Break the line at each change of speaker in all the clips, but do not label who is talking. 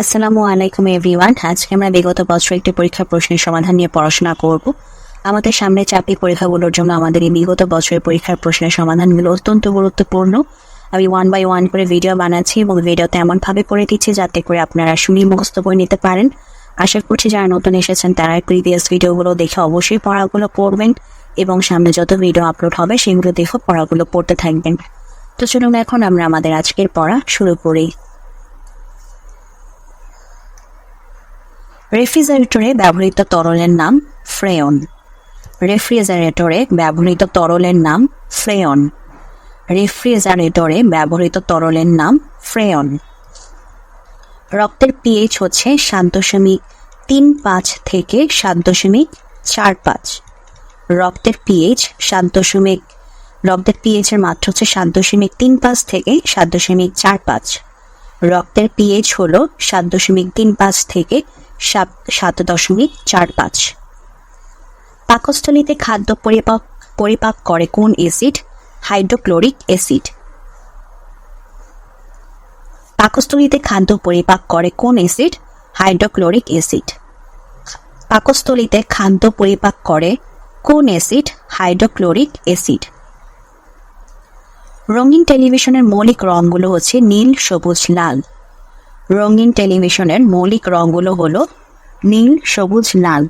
আসসালামু আলাইকুম, এভরিওয়ান। আজকে আমরা বিগত বছর একটি পরীক্ষার প্রশ্নের সমাধান নিয়ে পড়াশোনা করব। আমাদের সামনে চাকরি পরীক্ষাগুলোর জন্য আমাদের এই বিগত বছরের পরীক্ষার প্রশ্নের সমাধানগুলো অত্যন্ত গুরুত্বপূর্ণ। আমি ওয়ান বাই ওয়ান করে ভিডিও বানাচ্ছি এবং ভিডিওতে এমনভাবে করে দিচ্ছি যাতে করে আপনারা শুনি মুখস্থ করে নিতে পারেন। আশা করছি যারা নতুন এসেছেন, তারা প্রিভিয়াস ভিডিওগুলো দেখে অবশ্যই পড়াগুলো পড়বেন এবং সামনে যত ভিডিও আপলোড হবে, সেগুলো দেখে পড়াগুলো পড়তে থাকবেন। তো চলুন এখন আমরা আমাদের আজকের পড়া শুরু করি। রেফ্রিজারেটরে ব্যবহৃত তরলের নাম ফ্রেয়ন। রেফ্রিজারেটরে ব্যবহৃত তরলের নাম ফ্রেয়ন। রেফ্রিজারেটরে ব্যবহৃত তরলের নাম ফ্রেয়ন। রক্তের পিএইচ হচ্ছে সাত দশমিক তিন পাঁচ থেকে সাত দশমিক চার পাঁচ। রক্তের পিএইচ সাত দশমিক, রক্তের পিএইচের মাত্রা হচ্ছে সাত দশমিক তিন পাঁচ থেকে সাত দশমিক চার পাঁচ। রক্তের পিএইচ হল সাত দশমিক তিন পাঁচ থেকে সাত সাত দশমিক চার পাঁচ। পাকস্থলীতে খাদ্য পরিপাক পরিপাক করে কোন অ্যাসিড? Hydrochloric acid. পাকস্থলীতে খাদ্য পরিপাক করে কোন অ্যাসিড? Hydrochloric acid. পাকস্থলীতে খাদ্য পরিপাক করে কোন অ্যাসিড? Hydrochloric acid. রঙিন টেলিভিশনের মৌলিক রঙগুলো হচ্ছে নীল, সবুজ, লাল। রঙিন টেলিভিশনের মৌলিক রঙগুলো হলো নীল, সবুজ, লাল।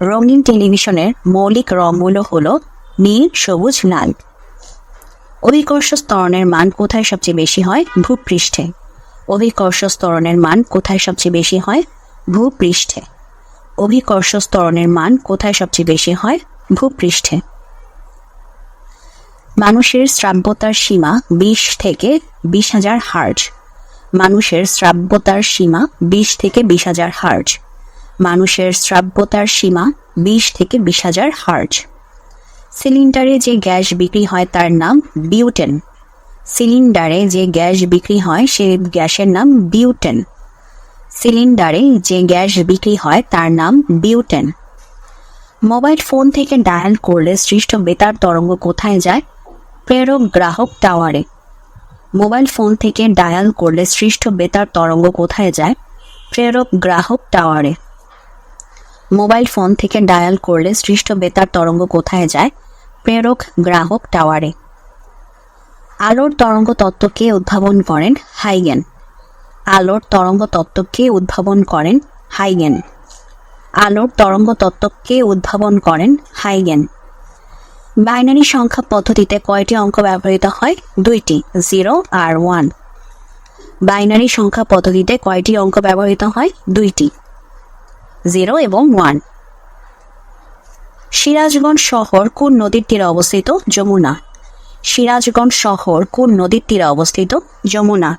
রঙিন টেলিভিশনের মৌলিক রঙগুলো হলো নীল, সবুজ, লাল। অভিকর্ষ স্তরণের মান কোথায় সবচেয়ে বেশি হয়? ভূপৃষ্ঠে। অভিকর্ষ স্তরণের মান কোথায় সবচেয়ে বেশি হয়? ভূপৃষ্ঠে। অভিকর্ষ স্তরণের মান কোথায় সবচেয়ে বেশি হয়? ভূপৃষ্ঠে। মানুষের শ্রাব্যতার সীমা বিশ থেকে বিশ হাজার হার্জ। মানুষের শ্রাব্যতার সীমা বিশ থেকে বিশ হাজার হার্জ। মানুষের শ্রাব্যতার সীমা বিশ থেকে বিশ হাজার হার্জ। সিলিন্ডারে যে গ্যাস বিক্রি হয় তার নাম বিউটেন। সিলিন্ডারে যে গ্যাস বিক্রি হয় সে গ্যাসের নাম বিউটেন। সিলিন্ডারে যে গ্যাস বিক্রি হয় তার নাম বিউটেন। মোবাইল ফোন থেকে ডায়াল করলে সৃষ্ট বেতার তরঙ্গ কোথায় যায়? প্রেরক গ্রাহক টাওয়ারে। মোবাইল ফোন থেকে ডায়াল করলে সৃষ্ট বেতার তরঙ্গ কোথায় যায়? প্রেরক গ্রাহক টাওয়ারে। মোবাইল ফোন থেকে ডায়াল করলে সৃষ্ট বেতার তরঙ্গ কোথায় যায়? প্রেরক গ্রাহক টাওয়ারে। আলোর তরঙ্গ তত্ত্ব কে উদ্ভাবন করেন হাইগেন। আলোর তরঙ্গ তত্ত্ব কে উদ্ভাবন করেন হাইগেন। আলোর তরঙ্গ তত্ত্বকে উদ্ভাবন করেন হাইগেন। বাইনারি সংখ্যা পদ্ধতিতে কয়টি অঙ্ক ব্যবহৃত হয়? দুইটি জিরো আর ওয়ান বাইনারি সংখ্যা পদ্ধতিতে কয়টি অঙ্ক ব্যবহৃত হয়? দুইটি জিরো এবং ওয়ান সিরাজগঞ্জ শহর কোন নদীর তীরে অবস্থিত? যমুনা। সিরাজগঞ্জ শহর কোন নদীর তীরে অবস্থিত? যমুনা।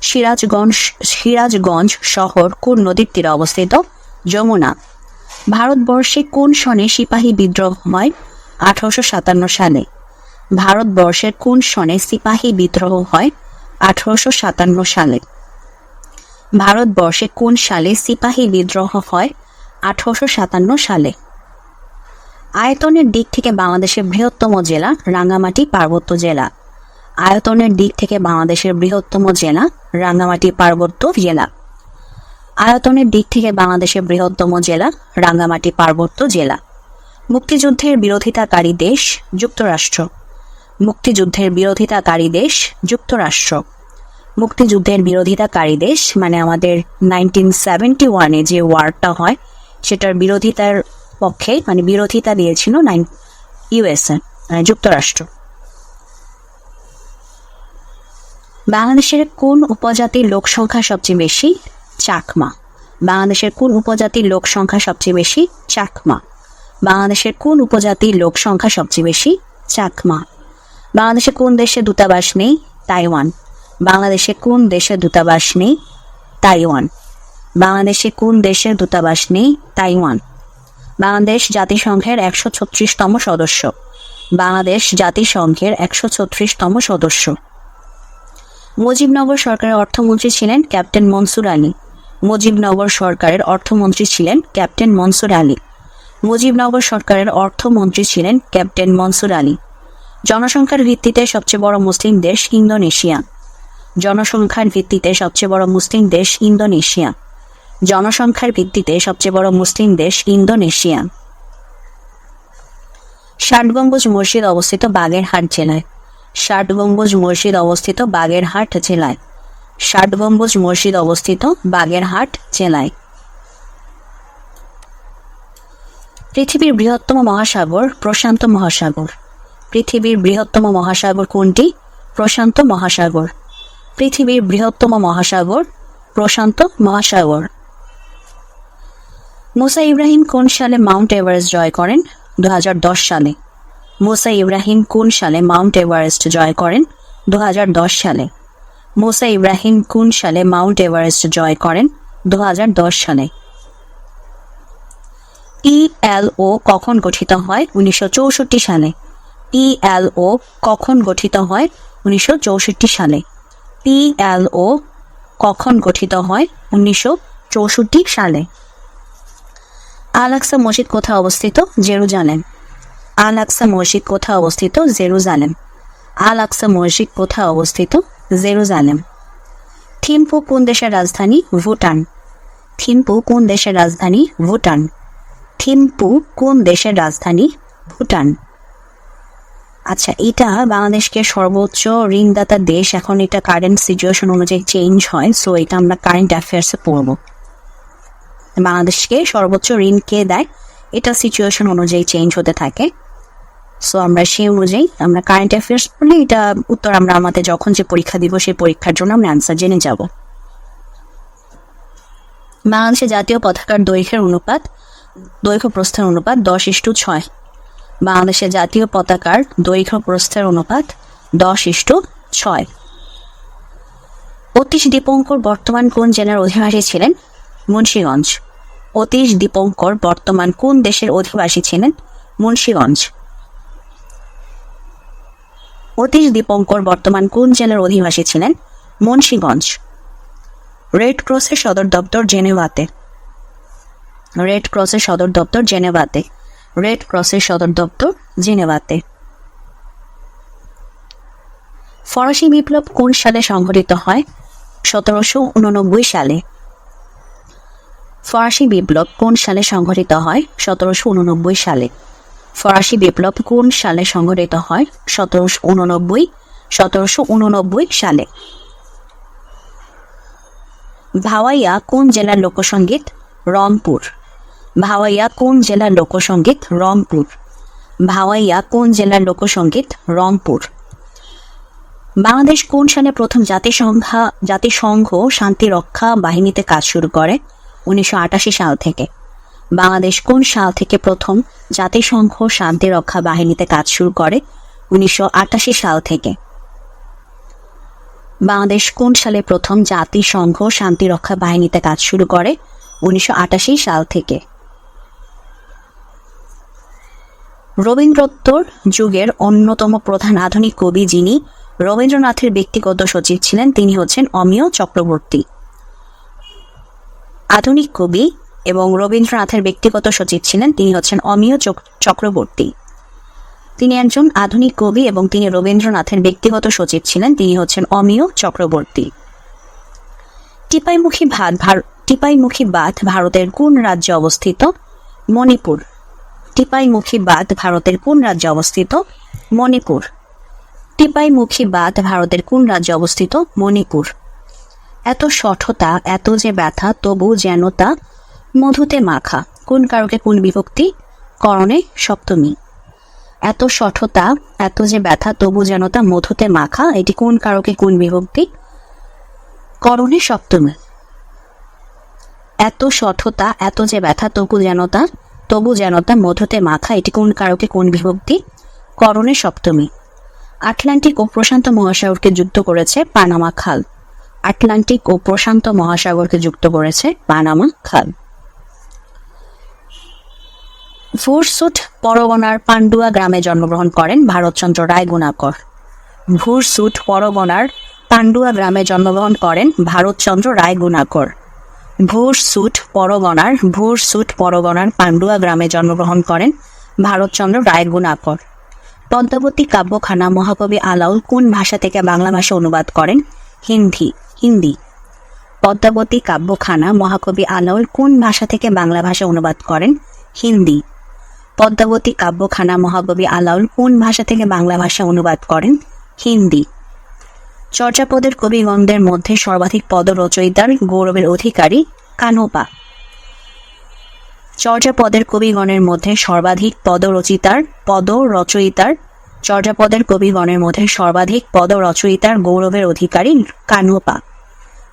সিরাজগঞ্জ সিরাজগঞ্জ শহর কোন নদীর তীরে অবস্থিত? যমুনা। ভারতবর্ষে কোন সনে সিপাহী বিদ্রোহ হয়? আঠারোশো সাতান্ন সালে। ভারতবর্ষের কোন সনে সিপাহী বিদ্রোহ হয়? আঠারোশো সাতান্ন সালে। ভারতবর্ষে কোন সালে সিপাহী বিদ্রোহ হয়? আঠারোশো সাতান্ন সালে। আয়তনের দিক থেকে বাংলাদেশের বৃহত্তম জেলা রাঙ্গামাটি পার্বত্য জেলা। আয়তনের দিক থেকে বাংলাদেশের বৃহত্তম জেলা রাঙ্গামাটি পার্বত্য জেলা। আয়তনের দিক থেকে বাংলাদেশের বৃহত্তম জেলা রাঙ্গামাটি পার্বত্য জেলা। মুক্তিযুদ্ধের বিরোধিতাকারী দেশ, যুক্তরাষ্ট্র। মুক্তিযুদ্ধের বিরোধিতাকারী দেশ, যুক্তরাষ্ট্র। মুক্তিযুদ্ধের বিরোধিতাকারী দেশ মানে আমাদের নাইনটিন সেভেন্টি ওয়ানে যে ওয়ারটা হয়, সেটার বিরোধিতার পক্ষে মানে বিরোধিতা দিয়েছিল নাইন, ইউএসএ মানে যুক্তরাষ্ট্র। বাংলাদেশের কোন উপজাতির লোক সংখ্যা সবচেয়ে বেশি? চাকমা। বাংলাদেশের কোন উপজাতির লোক সংখ্যা সবচেয়ে বেশি? চাকমা। বাংলাদেশের কোন উপজাতির লোক সংখ্যা সবচেয়ে বেশি? চাকমা। বাংলাদেশে কোন দেশে দূতাবাস নেই? তাইওয়ান। বাংলাদেশে কোন দেশে দূতাবাস নেই? তাইওয়ান। বাংলাদেশে কোন দেশের দূতাবাস নেই? তাইওয়ান। বাংলাদেশ জাতিসংঘের একশো ছত্রিশতম সদস্য। বাংলাদেশ জাতিসংঘের একশো ছত্রিশতম সদস্য। মুজিবনগর সরকারের অর্থমন্ত্রী ছিলেন ক্যাপ্টেন মনসুর আলী। মুজিবনগর সরকারের অর্থমন্ত্রী ছিলেন ক্যাপ্টেন মনসুর আলী। মুজিবনগর সরকারের অর্থমন্ত্রী ছিলেন ক্যাপ্টেন মনসুর আলী। জনসংখ্যার ভিত্তিতে সবচেয়ে বড় মুসলিম দেশ ইন্দোনেশিয়া। জনসংখ্যার ভিত্তিতে সবচেয়ে বড় মুসলিম দেশ ইন্দোনেশিয়া। জনসংখ্যার ভিত্তিতে সবচেয়ে বড় মুসলিম দেশ ইন্দোনেশিয়া। ষাট গম্বুজ মসজিদ অবস্থিত বাগেরহাট জেলায়। ষাট গম্বুজ মসজিদ অবস্থিত বাগেরহাট জেলায়। ষাট গম্বুজ মসজিদ অবস্থিত বাগেরহাট জেলায়। পৃথিবীর বৃহত্তম মহাসাগর প্রশান্ত মহাসাগর। পৃথিবীর বৃহত্তম মহাসাগর কোনটি? প্রশান্ত মহাসাগর। পৃথিবীর বৃহত্তম মহাসাগর প্রশান্ত মহাসাগর। মুসা ইব্রাহিম কোন সালে মাউন্ট এভারেস্ট জয় করেন? দু হাজার দশ সালে। মোসা ইব্রাহিম কোন সালে মাউন্ট এভারেস্ট জয় করেন? দু হাজার দশ সালে। মুসা ইব্রাহিম কোন সালে মাউন্ট এভারেস্ট জয় করেন? দু হাজার দশ সালে। ইএলও কখন গঠিত হয়? উনিশশো চৌষট্টি সালে। ইএলও কখন গঠিত হয়? উনিশশো চৌষট্টি সালে। পিএলও কখন গঠিত হয়? উনিশশো চৌষট্টি সালে। আল আকসা মসজিদ কোথায় অবস্থিত? জেরুজালেম। আল আকসা মসজিদ কোথায় অবস্থিত? জেরুজালেম। আল আকসা মসজিদ কোথায় অবস্থিত? জেরুজালেম। থিম্পু কোন দেশের রাজধানী? ভুটান। থিম্পু কোন দেশের রাজধানী? ভুটান। থিম্পু কোন দেশের রাজধানী? ভুটান। আচ্ছা এটা বাংলাদেশকে সর্বোচ্চ ঋণদাতা দেশ। এখন এটা কারেন্ট সিচুয়েশন অনুযায়ী চেঞ্জ হয় সো এটা আমরা কারেন্ট অ্যাফেয়ার্সে পড়ব। বাংলাদেশকে সর্বোচ্চ ঋণ কে দেয়? এটা সিচুয়েশন অনুযায়ী চেঞ্জ হতে থাকে। সো আমরা সেই অনুযায়ী আমরা কারেন্ট অ্যাফেয়ার্স পড়লে এটা উত্তর আমরা আমাদের যখন যে পরীক্ষা দিব, সেই পরীক্ষার জন্য আমরা অ্যান্সার জেনে যাব। বাংলাদেশের জাতীয় পতাকার দৈর্ঘ্যের অনুপাত দৈর্ঘ্য প্রস্থের অনুপাত দশ ইস্টু ছয়। বাংলাদেশের জাতীয় পতাকার দৈর্ঘ্য প্রস্থের অনুপাত দশ ইস্টু ছয়। অতীশ দীপঙ্কর বর্তমান কোন জেলার অধিবাসী ছিলেন? মুন্সীগঞ্জ। অতীশ দীপঙ্কর বর্তমান কোন দেশের অধিবাসী ছিলেন? মুন্সীগঞ্জ। অতীশ দীপঙ্কর বর্তমান কোন জেলার অধিবাসী ছিলেন? মুন্সীগঞ্জ। রেড ক্রসের সদর দপ্তর জেনেভাতে। রেড ক্রসের সদর দপ্তর জেনেভাতে। রেড ক্রসের সদর দপ্তর জেনেভাতে। ফরাসি বিপ্লব কোন সালে সংঘটিত হয়? সতেরোশো উননব্বই সালে। ফরাসি বিপ্লব কোন সালে সংঘটিত হয়? সতেরোশো উননব্বই সালে। ফরাসি বিপ্লব কোন সালে সংঘটিত হয়? সতেরোশো উননব্বই সতেরোশো উননব্বই সালে। ভাওয়াইয়া কোন জেলার লোকসঙ্গীত রংপুর। ভাওয়াইয়া কোন জেলার লোকসঙ্গীত রংপুর? ভাওয়াইয়া কোন জেলার লোকসঙ্গীত রংপুর? বাংলাদেশ কোন সালে প্রথম জাতিসংঘা, জাতিসংঘ শান্তি রক্ষা বাহিনীতে কাজ শুরু করে? উনিশশো আটাশি সাল থেকে। বাংলাদেশ কোন সাল থেকে প্রথম জাতিসংঘ শান্তি রক্ষা বাহিনীতে কাজ শুরু করে? উনিশশো আটাশি সাল থেকে। বাংলাদেশ কোন সালে প্রথম জাতিসংঘ শান্তি রক্ষা বাহিনীতে কাজ শুরু করে? উনিশশো আটাশি সাল থেকে। রবীন্দ্রোত্তর যুগের অন্যতম প্রধান আধুনিক কবি যিনি রবীন্দ্রনাথের ব্যক্তিগত সচিব ছিলেন, তিনি হচ্ছেন অমিয় চক্রবর্তী। আধুনিক কবি এবং রবীন্দ্রনাথের ব্যক্তিগত সচিব ছিলেন, তিনি হচ্ছেন অমিয় চক্রবর্তী। তিনি একজন আধুনিক কবি এবং তিনি রবীন্দ্রনাথের ব্যক্তিগত সচিব ছিলেন, তিনি হচ্ছেন অমিয় চক্রবর্তী। টিপাইমুখী ভাত টিপাইমুখী বাঁধ ভারতের কোন রাজ্যে অবস্থিত? মণিপুর। টিপাইমুখী বাঁধ ভারতের কোন রাজ্যে অবস্থিত? মণিপুর। টিপাইমুখী বাঁধ ভারতের কোন রাজ্যে অবস্থিত? মণিপুর। এত সঠতা এত যে ব্যথা, তবু যেন তা মধুতে মাখা। কোন কারকে কোন বিভক্তি? করণে সপ্তমী। এত সঠতা এত যে ব্যথা, তবু যেন তা মধুতে মাখা, এটি কোন কারকে কোন বিভক্তি? করণে সপ্তমী। এত সঠতা এত যে ব্যথা, তবু যেন তা তবু যেন তা মধুতে মাখা এটি কোন কারকে কোন বিভক্তি? করণে সপ্তমী। আটলান্টিক ও প্রশান্ত মহাসাগরকে যুক্ত করেছে পানামা খাল। আটলান্টিক ও প্রশান্ত মহাসাগরকে যুক্ত করেছে পানামা খাল। ভুরসুট পরগনার পান্ডুয়া গ্রামে জন্মগ্রহণ করেন ভারতচন্দ্র রায় গুণাকর ভুরসুট পরগনার পান্ডুয়া গ্রামে জন্মগ্রহণ করেন ভারতচন্দ্র রায় গুণাকর ভুরসুট পরগনার ভুরসুট পরগনার পান্ডুয়া গ্রামে জন্মগ্রহণ করেন ভারতচন্দ্র রায় গুণাকর পদ্মাবতী কাব্যখানা মহাকবি আলাউল কোন ভাষা থেকে বাংলা ভাষা অনুবাদ করেন? হিন্দি হিন্দি। পদ্মাবতী কাব্যখানা মহাকবি আলাউল কোন ভাষা থেকে বাংলা ভাষা অনুবাদ করেন? হিন্দি। পদ্মাবতী কাব্যখানা মহাকবি আলাউল কোন ভাষা থেকে বাংলা ভাষা অনুবাদ করেন? হিন্দি। চর্যাপদের কবিগণদের মধ্যে সর্বাধিক পদ রচয়িতার গৌরবের অধিকারী কানোপা। চর্যাপদের কবিগণের মধ্যে সর্বাধিক পদরচিতার পদ রচয়িতার চর্যাপদের কবিগণের মধ্যে সর্বাধিক পদ রচয়িতার গৌরবের অধিকারী কানোপা।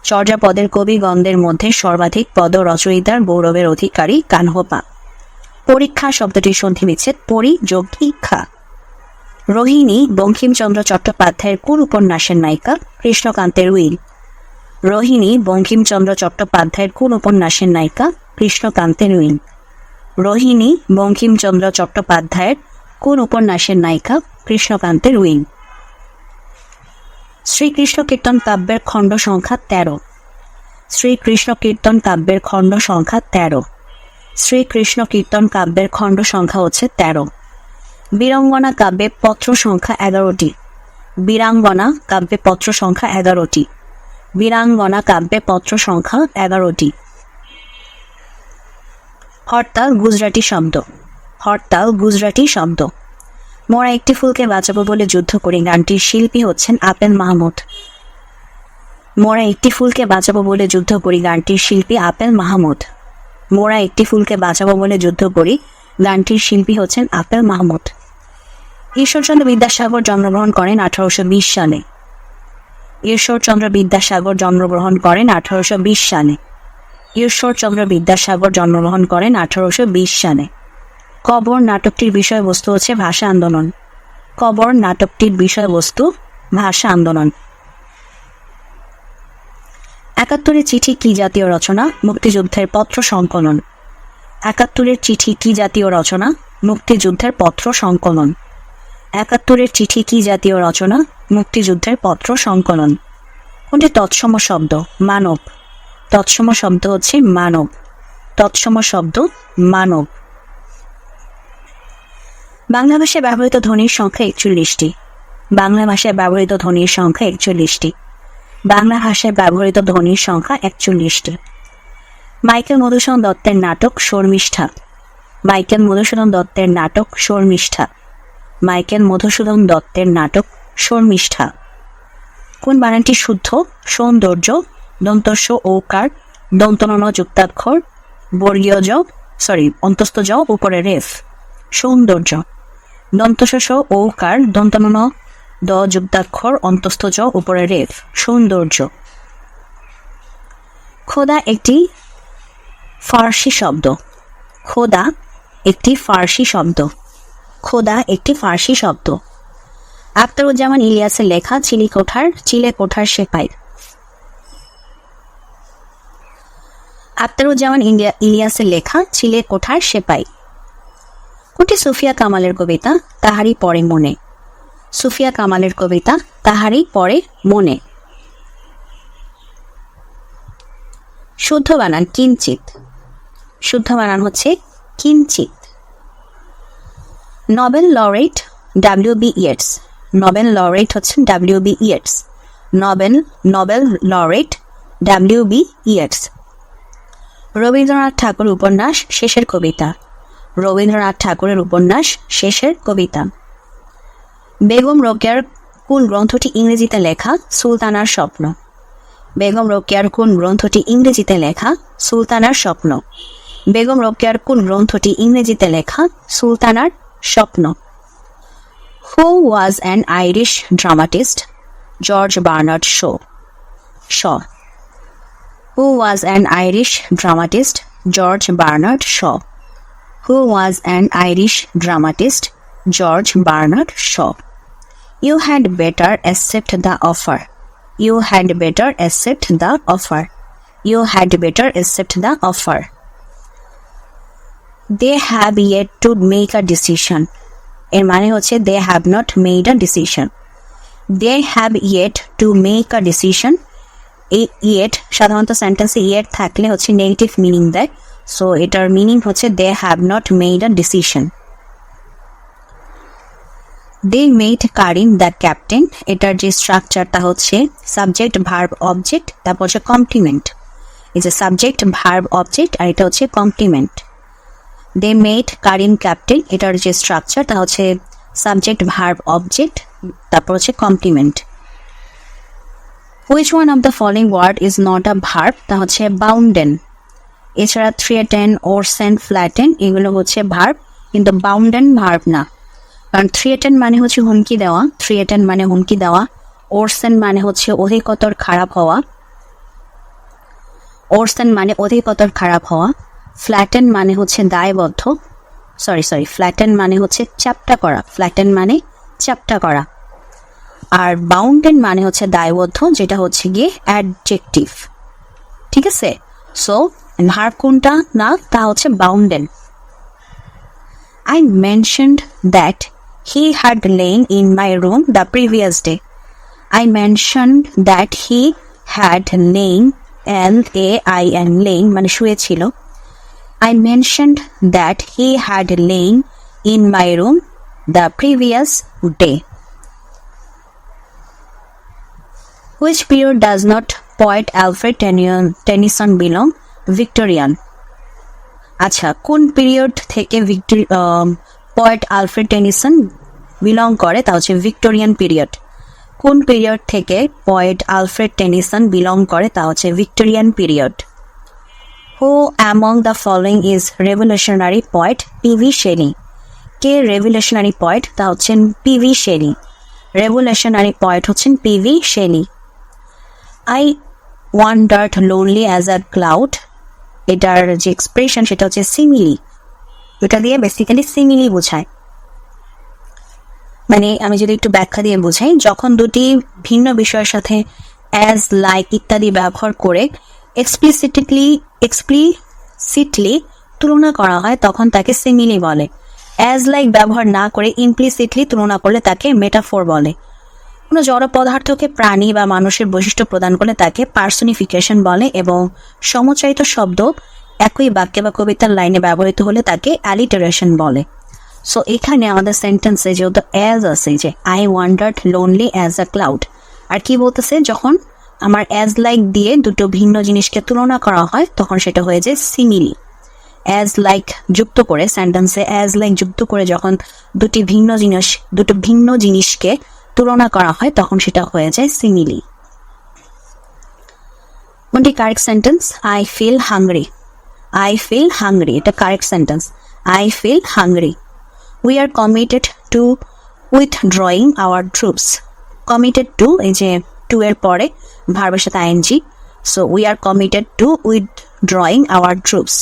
চর্যাপদের কবিগণদের মধ্যে সর্বাধিক পদ রচয়িতার গৌরবের অধিকারী কানহোপা পরীক্ষা শব্দটির সন্ধি বিচ্ছেদ পরি যোগ রোহিণী, বঙ্কিমচন্দ্র চট্টোপাধ্যায়ের কোন উপন্যাসের নায়িকা কৃষ্ণকান্তের উইল। রোহিণী, বঙ্কিমচন্দ্র চট্টোপাধ্যায়ের কোন উপন্যাসের নায়িকা কৃষ্ণকান্তের উইল। রোহিণী, বঙ্কিমচন্দ্র চট্টোপাধ্যায়ের কোন উপন্যাসের নায়িকা কৃষ্ণকান্তের উইল। শ্রীকৃষ্ণ কীর্তন কাব্যের খণ্ড সংখ্যা তেরো। শ্রীকৃষ্ণ কীর্তন কাব্যের খণ্ড সংখ্যা তেরো। শ্রীকৃষ্ণ কীর্তন কাব্যের খণ্ড সংখ্যা হচ্ছে তেরো। বীরাঙ্গনা কাব্যে পত্র সংখ্যা এগারোটি। বীরাঙ্গনা কাব্যে পত্র সংখ্যা এগারোটি। বীরাঙ্গনা কাব্যে পত্র সংখ্যা এগারোটি। হরতাল, গুজরাটি শব্দ। হরতাল, গুজরাটি শব্দ। মোরা একটি ফুলকে বাঁচাবো বলে যুদ্ধ করি। গানটির শিল্পী হচ্ছেন আপেল মাহমুদ। মোরা একটি ফুলকে বাঁচাবো বলে যুদ্ধ করি। গানটির শিল্পী আপেল মাহমুদ। মোরা একটি ফুলকে বাঁচাবো বলে যুদ্ধ করি। গানটির শিল্পী হচ্ছেন আপেল মাহমুদ। ঈশ্বরচন্দ্র বিদ্যাসাগর জন্মগ্রহণ করেন আঠারোশো বিশ সালে। ঈশ্বরচন্দ্র বিদ্যাসাগর জন্মগ্রহণ করেন আঠারোশো বিশ সালে। ঈশ্বরচন্দ্র বিদ্যাসাগর জন্মগ্রহণ করেন আঠারোশো বিশ সালে। কবর নাটকটির বিষয়বস্তু হচ্ছে ভাষা আন্দোলন। কবর নাটকটির বিষয়বস্তু ভাষা আন্দোলন। একাত্তরের চিঠি কি জাতীয় রচনা? মুক্তিযুদ্ধের পত্র সংকলন। একাত্তরের চিঠি কি জাতীয় রচনা? মুক্তিযুদ্ধের পত্র সংকলন। একাত্তরের চিঠি কি জাতীয় রচনা? মুক্তিযুদ্ধের পত্র সংকলন। কোনটি তৎসম শব্দ? মানব। তৎসম শব্দ হচ্ছে মানব। তৎসম শব্দ মানব। বাংলা ভাষায় ব্যবহৃত ধ্বনির সংখ্যা একচল্লিশটি। বাংলা ভাষায় ব্যবহৃত ধ্বনির সংখ্যা একচল্লিশটি। বাংলা ভাষায় ব্যবহৃত ধ্বনির সংখ্যা একচল্লিশটি। মাইকেল মধুসূদন দত্তের নাটক শর্মিষ্ঠা। মাইকেল মধুসূদন দত্তের নাটক শর্মিষ্ঠা। মাইকেল মধুসূদন দত্তের নাটক শর্মিষ্ঠা। কোন বানানটি শুদ্ধ, সৌন্দর্য, দন্তস্ব ওকার দন্তনন যুক্তাক্ষর, বর্গীয় জ সরি অন্তস্থ জ উপরে রেফ সৌন্দর্য। দন্তশস ওকার দন্তনন দ, যুক্তাক্ষর, অন্তস্থ জ উপরে রেফ সৌন্দর্য। খোদা একটি ফার্সি শব্দ। খোদা একটি ফার্সি শব্দ। খোদা একটি ফার্সি শব্দ। আখতারুজ্জামান ইলিয়াসের লেখা চিলি কোঠার চিলে কোঠার সেপাই। আখতারুজ্জামান ইন্ডিয়া ইলিয়াসের লেখা চিলে কোঠার সেপাই। কোনটি সুফিয়া কামালের কবিতা তাহারই পরে মনে। সুফিয়া কামালের কবিতা তাহারই পরে মনে। শুদ্ধ বানান কিঞ্চিত। শুদ্ধ বানান হচ্ছে কিঞ্চিত। Nobel laureate W B Yeats. Nobel laureate হচ্ছে W B Yeats. Nobel Nobel laureate W B Yeats. Rabindranath Tagore উপন্যাস, শেষের কবিতা। রবীন্দ্রনাথ ঠাকুরের উপন্যাস, শেষের কবিতা। বেগম রোকেয়ার কোন গ্রন্থটি ইংরেজিতে লেখা? সুলতানার স্বপ্ন। বেগম রোকেয়ার কোন গ্রন্থটি ইংরেজিতে লেখা? সুলতানার স্বপ্ন। বেগম রোকেয়ার কোন গ্রন্থটি ইংরেজিতে লেখা? সুলতানার স্বপ্ন। Who was an Irish dramatist George Bernard Shaw Shaw who was an Irish dramatist George Bernard Shaw who was an Irish dramatist George Bernard Shaw You had better accept the offer. You had better accept the offer. You had better accept the offer. They have yet to make a decision. এর মানে হচ্ছে they have not made a decision they have yet to make a decision এই yet সাধারণত সেন্টেন্সে yet থাকলে হচ্ছে negative meaning দেয়। So এটার মিনিং হচ্ছে they have not made a decision they made Karin the captain এটার যে স্ট্রাকচারটা হচ্ছে সাবজেক্ট ভার্ব অবজেক্ট তারপর হচ্ছে কমপ্লিমেন্ট এই যে সাবজেক্ট ভার্ব অবজেক্ট আর এটা হচ্ছে complement they made Karin captain এটার যে স্ট্রাকচার তা হচ্ছে সাবজেক্ট ভার্ব অবজেক্ট তারপর হচ্ছে complement which one of the following word is not a verb তা হচ্ছে বাউন্ডেন এছাড়া থ্রিয়েটেন ওরসেন ফ্ল্যাটেন এগুলো হচ্ছে ভার্ব কিন্তু বাউন্ডেন ভার্ব না। কারণ থ্রিয়েটেন মানে হচ্ছে হুমকি দেওয়া থ্রিয়েটেন মানে হুমকি দেওয়া ওরসেন মানে হচ্ছে অধিকতর খারাপ হওয়া ওরসেন মানে অধিকতর খারাপ হওয়া। ফ্ল্যাটেন মানে হচ্ছে দায়বদ্ধ। সরি সরি ফ্ল্যাটেন মানে হচ্ছে চ্যাপ্টা করা। ফ্ল্যাটেন মানে চ্যাপ্টা করা। আর বাউন্ডেন মানে হচ্ছে দায়বদ্ধ, যেটা হচ্ছে গিয়ে অ্যাডজেক্টিভ ঠিক আছে? সো ভার্ব কোনটা? না, তা হচ্ছে bounden I mentioned that he had lain in my room the previous day I mentioned that he had lain, L A I N, lain মানে শুয়েছিল। I mentioned that he had lain in my room the previous day. Which period does not poet Alfred Tennyson belong? Victorian. আচ্ছা কোন period থেকে Victorian poet Alfred Tennyson belong করে তা হচ্ছে Victorian period কোন period থেকে পয়েট আলফ্রেড টেনিসন বিলং করে তা হচ্ছে Victorian period who among the following is revolutionary poet P B Shelley K revolutionary poet তা হচ্ছেন P B Shelley revolutionary poet হচ্ছেন P B Shelley I wandered lonely as a cloud এটার যে expression সেটা হচ্ছে সিমিলি এটা দিয়ে basically simile বোঝায়। মানে আমি যদি একটু ব্যাখ্যা দিয়ে বোঝাই, যখন দুটি ভিন্ন বিষয়ের সাথে অ্যাজ লাইক ইত্যাদি ব্যবহার করে এক্সপ্লিসিটলি এক্সপ্লিসিটলি তুলনা করা হয়, তখন তাকে সিমিলি বলে। অ্যাজ লাইক ব্যবহার না করে ইমপ্লিসিটলি তুলনা করলে তাকে মেটাফোর বলে। কোনো জড় পদার্থকে প্রাণী বা মানুষের বৈশিষ্ট্য প্রদান করলে তাকে পার্সনিফিকেশন বলে এবং সমচারিত শব্দ একই বাক্যে বা কবিতার লাইনে ব্যবহৃত হলে তাকে অ্যালিটারেশন বলে। সো এখানে আমাদের সেন্টেন্সে যেহেতু অ্যাজ আছে যে I wandered lonely as a cloud আর কি বলতেছে? যখন আমার অ্যাজ লাইক দিয়ে দুটো ভিন্ন জিনিসকে তুলনা করা হয়, তখন সেটা হয়ে যায় সিমিলি অ্যাজ লাইক যুক্ত করে সেন্টেন্সে অ্যাজ লাইক যুক্ত করে যখন দুটি ভিন্ন জিনিস, দুটো ভিন্ন জিনিসকে তুলনা করা হয়, তখন সেটা হয়ে যায় সিমিলি কোনটি correct sentence I feel hungry I feel hungry এটা correct sentence I feel hungry we are committed to withdrawing our troops committed to এই যে টু এর পরে ভার্বের সাথে I N G so we are committed to withdrawing our troops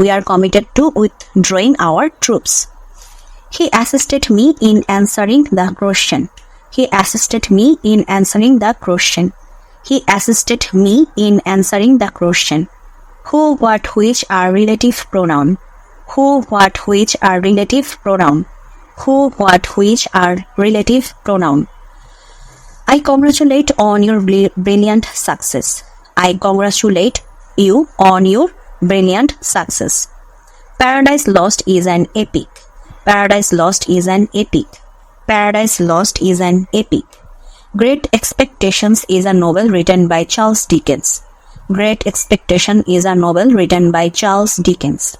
we are committed to withdrawing our troops He assisted me in answering the question. He assisted me in answering the question. He assisted me in answering the question. Who, what, which are relative pronoun. Who, what, which are relative pronoun. Who, what, which are relative pronoun. I congratulate on your brilliant success. I congratulate you on your brilliant success. Paradise Lost is an epic. Paradise Lost is an epic. Paradise Lost is an epic. Great Expectations is a novel written by Charles Dickens. Great Expectation is a novel written by Charles Dickens.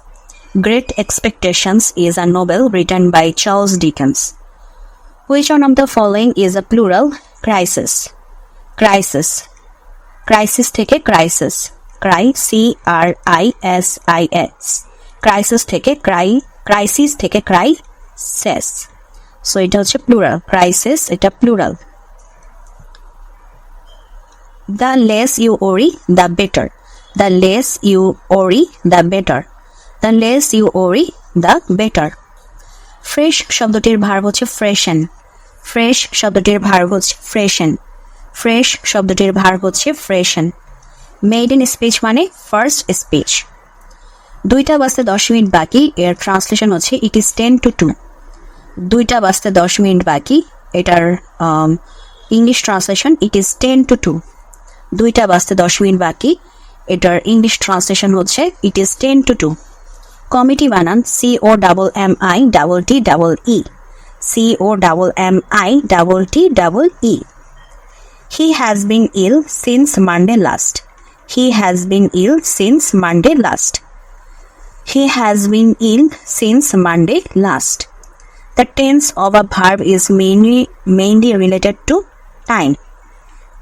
Great Expectations is a novel written by Charles Dickens. Which one of the following is a plural? Crisis. Crisis. Crisis থেকে crisis. Cry C R I S I S. Crisis থেকে cry crisis থেকে crises so এটা হচ্ছে plural crises এটা plural the less you worry the better the less you worry the better the less you worry the better fresh শব্দটির verb হচ্ছে freshen fresh শব্দটির verb হচ্ছে freshen fresh শব্দটির verb হচ্ছে ফ্রেশন made in speech মানে first speech দুইটা বাজতে দশ মিনিট বাকি, এর ট্রান্সলেশন হচ্ছে it is ten to two দুইটা বাজতে দশ মিনিট বাকি, এটার English translation it is ten to two দুইটা বাজতে দশ মিনিট বাকি, এটার ইংলিশ ট্রান্সলেশন হচ্ছে it is ten to two committee বানান C O double M I double T double E C O double M I double T double E he has been ill since Monday last he has been ill since Monday last he has been ill since Monday last The tense of a verb is mainly mainly related to time.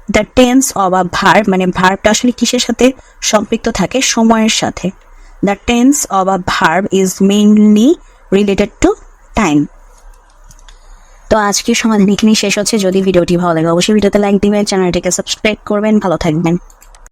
The tense of a verb মানে ভার্বটা আসলে কিসের সাথে সম্পৃক্ত থাকে? সময়ের সাথে। The tense of a verb is mainly related to time. তো আজকের সমাধান এখানেই শেষ হচ্ছে। যদি ভিডিওটি ভালো লাগে, অবশ্যই ভিডিওতে লাইক দিবেন চ্যানেলটিকে সাবস্ক্রাইব করবেন। ভালো থাকবেন।